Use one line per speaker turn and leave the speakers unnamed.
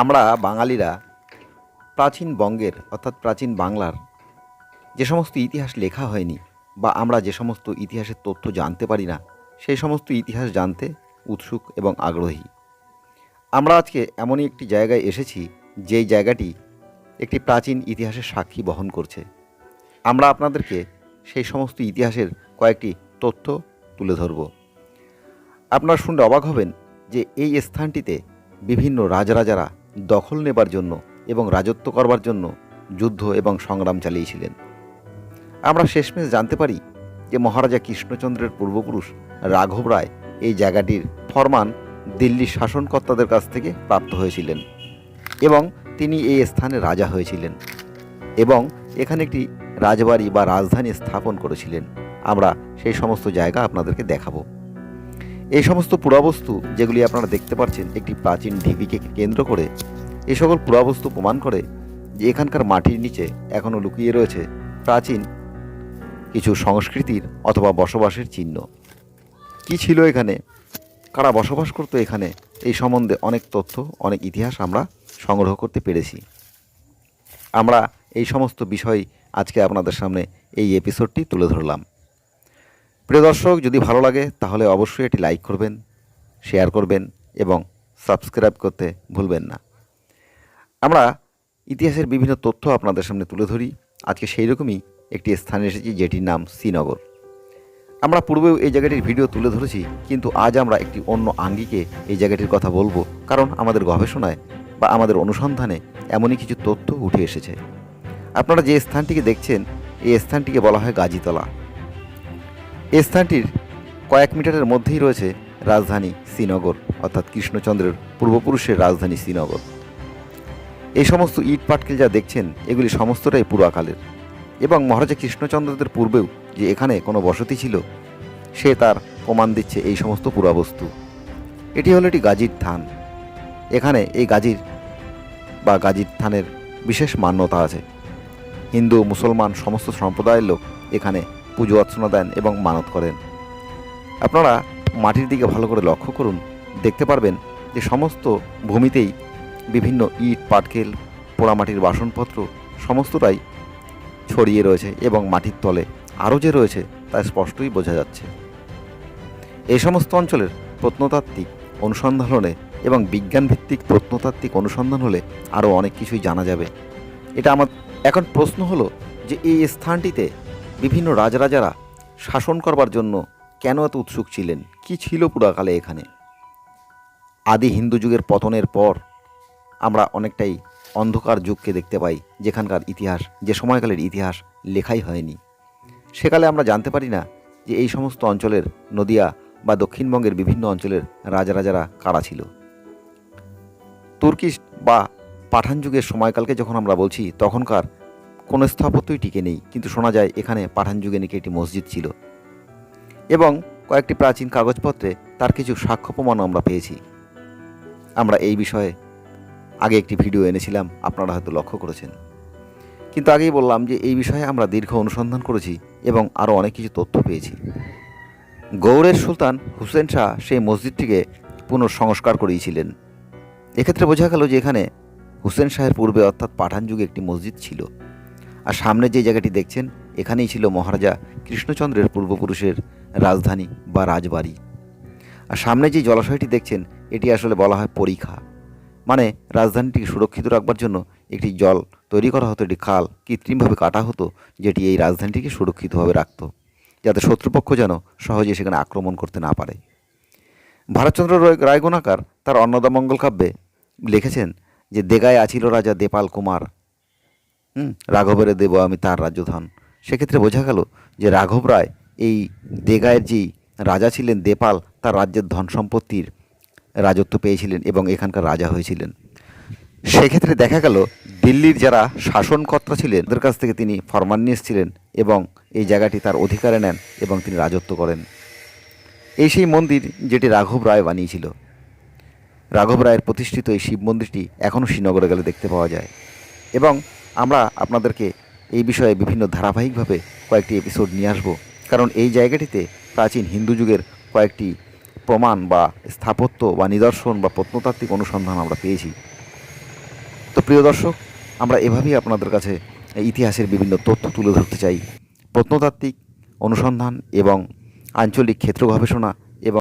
আমরা বাঙালিরা প্রাচীন বঙ্গের, অর্থাৎ প্রাচীন বাংলার যে সমস্ত ইতিহাস লেখা হয়নি বা আমরা যে সমস্ত ইতিহাসের তথ্য জানতে পারি না, সেই সমস্ত ইতিহাস জানতে উৎসুক এবং আগ্রহী। আমরা আজকে এমনই একটি জায়গায় এসেছি, যেই জায়গাটি একটি প্রাচীন ইতিহাসের সাক্ষী বহন করছে। আমরা আপনাদেরকে সেই সমস্ত ইতিহাসের কয়েকটি তথ্য তুলে ধরব। আপনারা শুনলে অবাক হবেন যে এই স্থানটিতে বিভিন্ন রাজরাজারা দখল নেবার জন্য এবং রাজত্ব করবার জন্য যুদ্ধ এবং সংগ্রাম চালিয়েছিলেন। আমরা শেষমেশ জানতে পারি যে মহারাজা কৃষ্ণচন্দ্রের পূর্বপুরুষ রাঘব রায় এই জায়গাটির ফরমান দিল্লির শাসনকর্তাদের কাছ থেকে প্রাপ্ত হয়েছিলেন এবং তিনি এই স্থানে রাজা হয়েছিলেন এবং এখানে একটি রাজবাড়ি বা রাজধানী স্থাপন করেছিলেন। আমরা সেই সমস্ত জায়গা আপনাদেরকে দেখাবো। এই সমস্ত পুরাবস্তু যেগুলি আপনারা দেখতে পাচ্ছেন, একটি প্রাচীন ঢিবিকে কেন্দ্র করে, এ সকল পুরাবস্তু প্রমাণ করে যে এখানকার মাটির নিচে এখনও লুকিয়ে রয়েছে প্রাচীন কিছু সংস্কৃতির অথবা বসবাসের চিহ্ন। কি ছিল এখানে? কারা বসবাস করতো এখানে? এই সম্বন্ধে অনেক তথ্য, অনেক ইতিহাস আমরা সংগ্রহ করতে পেরেছি। আমরা এই সমস্ত বিষয় আজকে আপনাদের সামনে এই এপিসোডটি তুলে ধরলাম। প্রিয় দর্শক, যদি ভালো লাগে, তাহলে অবশ্যই এটি লাইক করবেন, শেয়ার করবেন এবং সাবস্ক্রাইব করতে ভুলবেন না। আমরা ইতিহাসের বিভিন্ন তথ্য আপনাদের সামনে তুলে ধরি। আজকে সেই রকমই একটি স্থানে এসেছি, যেটির নাম শ্রীনগর। আমরা পূর্বেও এই জায়গাটির ভিডিও তুলে ধরেছি, কিন্তু আজ আমরা একটি অন্য আঙ্গিকে এই জায়গাটির কথা বলব, কারণ আমাদের গবেষণায় বা আমাদের অনুসন্ধানে এমনই কিছু তথ্য উঠে এসেছে। আপনারা যে স্থানটিকে দেখছেন, এই স্থানটিকে বলা হয় গাজীতলা। এই স্থানটির কয়েক মিটারের মধ্যেই রয়েছে রাজধানী শ্রীনগর, অর্থাৎ কৃষ্ণচন্দ্রের পূর্বপুরুষের রাজধানী শ্রীনগর। এই সমস্ত ইট পাটকেল যা দেখছেন, এগুলি সমস্তটাই পুরাকালের। এবং মহারাজা কৃষ্ণচন্দ্রদের পূর্বেও যে এখানে কোনো বসতি ছিল, সে তার প্রমাণ দিচ্ছে এই সমস্ত পুরাবস্তু। এটি হলো একটি গাজীর থান। এখানে এই গাজীর বা গাজীর থানের বিশেষ মান্যতা আছে। হিন্দু, মুসলমান, সমস্ত সম্প্রদায়ের লোক এখানে পুজো অর্চনা দেন এবং মানত করেন। আপনারা মাটির দিকে ভালো করে লক্ষ্য করুন। দেখতে পারবেন যে সমস্ত ভূমিতেই বিভিন্ন ইট, পাটকেল, পোড়ামাটির বাসনপত্র সমস্তটাই ছড়িয়ে রয়েছে এবং মাটির তলে আরও যে রয়েছে তা স্পষ্টই বোঝা যাচ্ছে। এই সমস্ত অঞ্চলের প্রত্নতাত্ত্বিক অনুসন্ধান এবং বিজ্ঞানভিত্তিক প্রত্নতাত্ত্বিক অনুসন্ধান হলে আরও অনেক কিছুই জানা যাবে। এটা আমার এখন প্রশ্ন হলো যে এই স্থানটিতে বিভিন্ন রাজরাজারা শাসন করবার জন্য কেন এত উৎসুক ছিলেন? কি ছিল পুরাকালে এখানে? আদি হিন্দু যুগের পতনের পর আমরা অনেকটাই অন্ধকার যুগকে দেখতে পাই, যেখানকার ইতিহাস, যে সময়কালের ইতিহাস লেখাই হয়নি। সেকালে আমরা জানতে পারি না যে এই সমস্ত অঞ্চলের নদিয়া বা দক্ষিণবঙ্গের বিভিন্ন অঞ্চলের রাজারাজারা কারা ছিল। তুর্কি বা পাঠান যুগের সময়কালকে যখন আমরা বলছি, তখনকার কোনো স্থাপত্যই টিকে নেই। কিন্তু শোনা যায়, এখানে পাঠান যুগে নাকি একটি মসজিদ ছিল। এবং কয়েকটি প্রাচীন কাগজপত্রে তার কিছু সাক্ষ্য প্রমাণও আমরা পেয়েছি। আমরা এই বিষয়ে আগে একটি ভিডিও এনেছিলাম, আপনারা হয়তো লক্ষ্য করেছেন। কিন্তু আগেই বললাম যে, এই বিষয়ে আমরা দীর্ঘ অনুসন্ধান করেছি এবং আরও অনেক কিছু তথ্য পেয়েছি। গৌড়ের সুলতান হুসেন শাহ সেই মসজিদটিকে পুনঃসংস্কার করিয়েছিলেন। এক্ষেত্রে বোঝা গেল যে, এখানে হুসেন শাহের পূর্বে অর্থাৎ পাঠান যুগে একটি মসজিদ ছিল। আর সামনে যে জায়গাটি দেখছেন, এখানেই ছিল মহারাজা কৃষ্ণচন্দ্রের পূর্বপুরুষের রাজধানী বা রাজবাড়ি। আর সামনে যে জলাশয়টি দেখছেন, এটি আসলে বলা হয় পরীক্ষা মানে রাজধানীটিকে সুরক্ষিত রাখবার জন্য একটি জল তৈরি করা হতো, একটি খাল কৃত্রিমভাবে কাটা হতো, যেটি এই রাজধানীটিকে সুরক্ষিতভাবে রাখত, যাতে শত্রুপক্ষ যেন সহজে সেখানে আক্রমণ করতে না পারে। ভারতচন্দ্র রায়- রায়গুণাকার তার অন্নদামঙ্গল কাব্যে লিখেছেন যে, দেগায় আছিল রাজা দেপাল কুমার রাঘবের দেব আমি তার রাজ্যধন। সেক্ষেত্রে বোঝা গেল যে রাঘব রায় এই দেগায়ের যেই রাজা ছিলেন, দেপাল, তার রাজ্যের ধন সম্পত্তির রাজত্ব পেয়েছিলেন এবং এখানকার রাজা হয়েছিলেন। সেক্ষেত্রে দেখা গেল দিল্লির যারা শাসনকর্তা ছিলেন, তাদের কাছ থেকে তিনি ফরমান নিয়ে এসেছিলেন এবং এই জায়গাটি তার অধিকারে নেন এবং তিনি রাজত্ব করেন। এই সেই মন্দির যেটি রাঘব রায় বানিয়েছিল। রাঘব রায়ের প্রতিষ্ঠিত এই শিব মন্দিরটি এখনও শ্রীনগরে গেলে দেখতে পাওয়া যায়। এবং আমরা আপনাদেরকে এই বিষয়ে বিভিন্ন ধারাবাহিকভাবে কয়েকটি এপিসোড নিয়ে আসব। কারণ এই জায়গাটিতে প্রাচীন হিন্দু যুগের কয়েকটি প্রমাণ বা স্থাপত্য বা নিদর্শন বা প্রত্নতাত্ত্বিক অনুসন্ধান আমরা পেয়েছি। তো প্রিয় দর্শক, আমরা এভাবেই আপনাদের কাছে ইতিহাসের বিভিন্ন তথ্য তুলে ধরতে চাই। প্রত্নতাত্ত্বিক অনুসন্ধান এবং আঞ্চলিক ক্ষেত্র গবেষণা